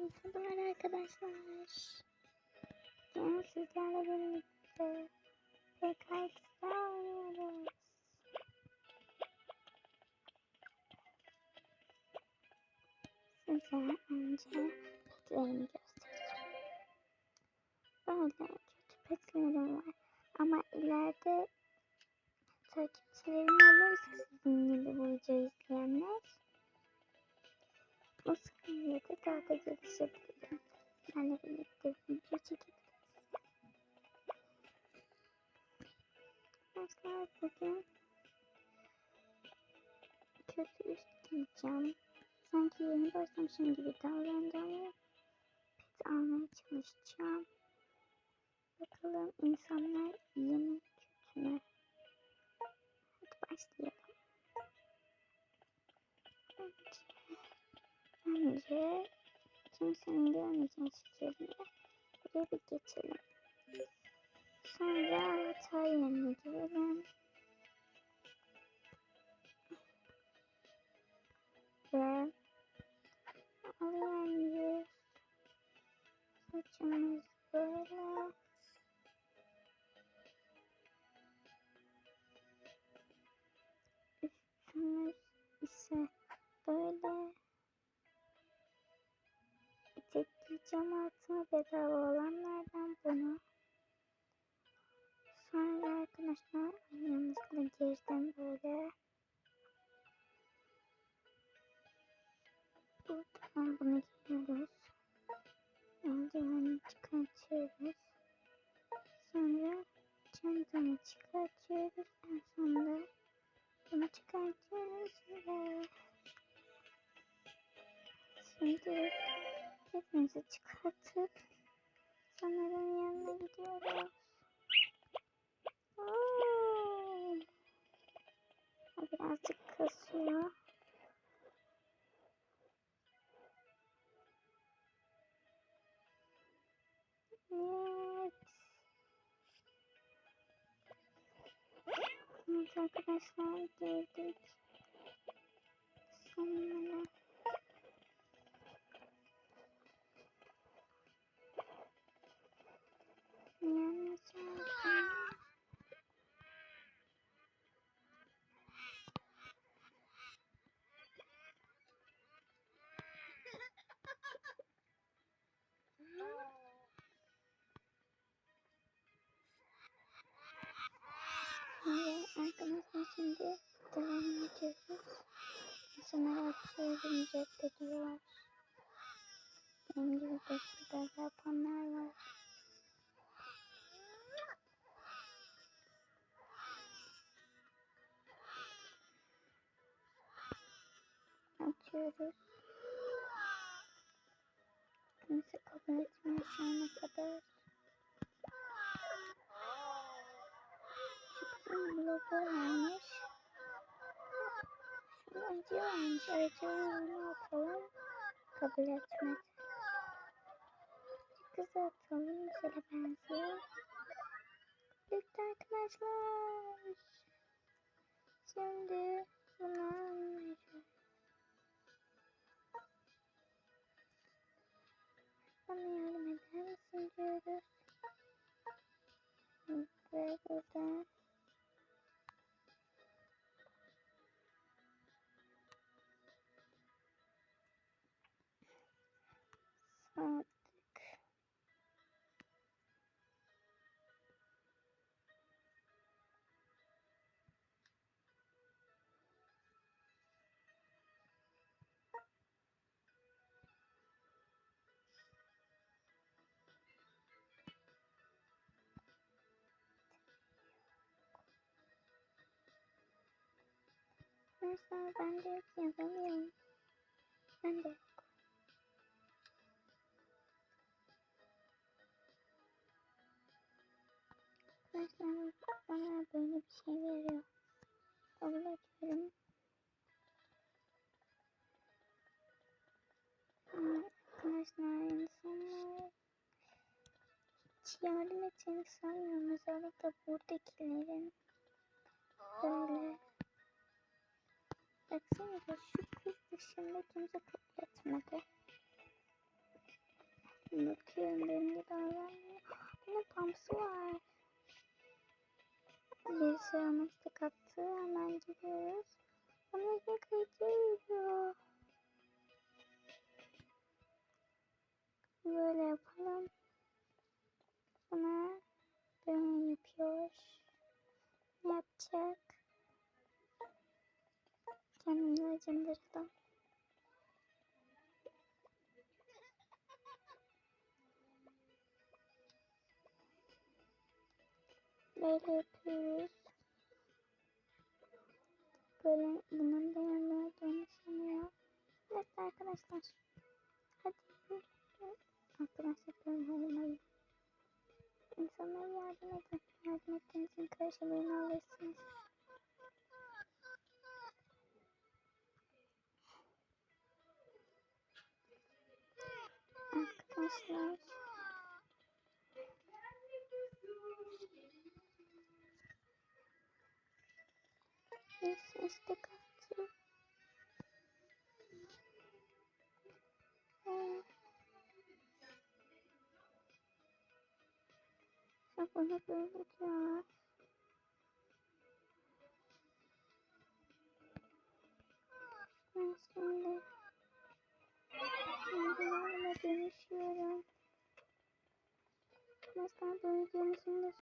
Merhabalar arkadaşlar. Bugün sizlerle birlikte PKX'de oynuyoruz. Size önce petlerimi göstereceğim. Böyle kötü petlerim var. Ama ileride takipçilerim olursa sizin gibi bu videoyu izleyenler o sayede daha da gelişebilirim. Sizlerle birlikte video çekebiliriz. Arkadaşlar bugün kötü üst giyeceğim. Sanki yeni başlamışım gibi davranacağım. Pet almaya çalışacağım. Bakalım insanlar iyi mi kötü mü? Hadi başlayalım. Önce, bence kimsenin görmeyeceği şekilde buraya bir geçelim. Sonra hata yerine girelim. Ve alıyoruz. Saçımız böyle. Üstümüz ise böyle. Etekleyeceğim altına bedava olanlardan bunu. Sonra arkadaşlar yanlışlıkla girdim böyle. Buradan bunu giyiyoruz. Eldiveni çıkartıyoruz. Sonra çantamı çıkartıyoruz. En sonunda bunu çıkartıyoruz ve şimdi hepimizi çıkartıp sanırım yanına gidiyoruz. Oo. Birazcık kasıyor. Evet. Evet arkadaşlar girdik. Sonra arkadaşlar şimdi devam ediyoruz. İnsanlar atıyorum reddediyorlar. Benim gibi de şurada yapanlar Atıyoruz. Kimse kabul etmiyor şu ana kadar. Çıksın logo varmış. Şurada acı varmış. Acı ne yapalım? Kabul etmedi. Kızı atalım. Güzele benziyor. Bitti arkadaşlar. Şimdi Bana Mesela ben de yok yazamıyorum. Ben de yok. Arkadaşlar bana böyle bir şey veriyor. Kabul ediyorum. Arkadaşlar insanlar hiç yardım edeceğini sanmıyorum. Özellikle buradakilerin böyle Baksanıza şu kız dışında kimse kabul etmedi. Bakıyorum benim de davranmıyor. Bunun pamsı var. Birisi ona istek attı. Hemen gidiyoruz. Ona yakacıyor. Böyle yapalım. Buna Böyle yapıyoruz. Böyle bunun olduğunu sanıyor. Evet arkadaşlar. Hadi. Arkadaşlar böyle olmayı. İnsanlara yardım edin. Yardım ettiğiniz için karşılığını alırsınız. Arkadaşlar. Attı. Evet. Bak ona böyle diyorlar. Ben şimdi Şimdi dönüşüyorum. Bu videomuzun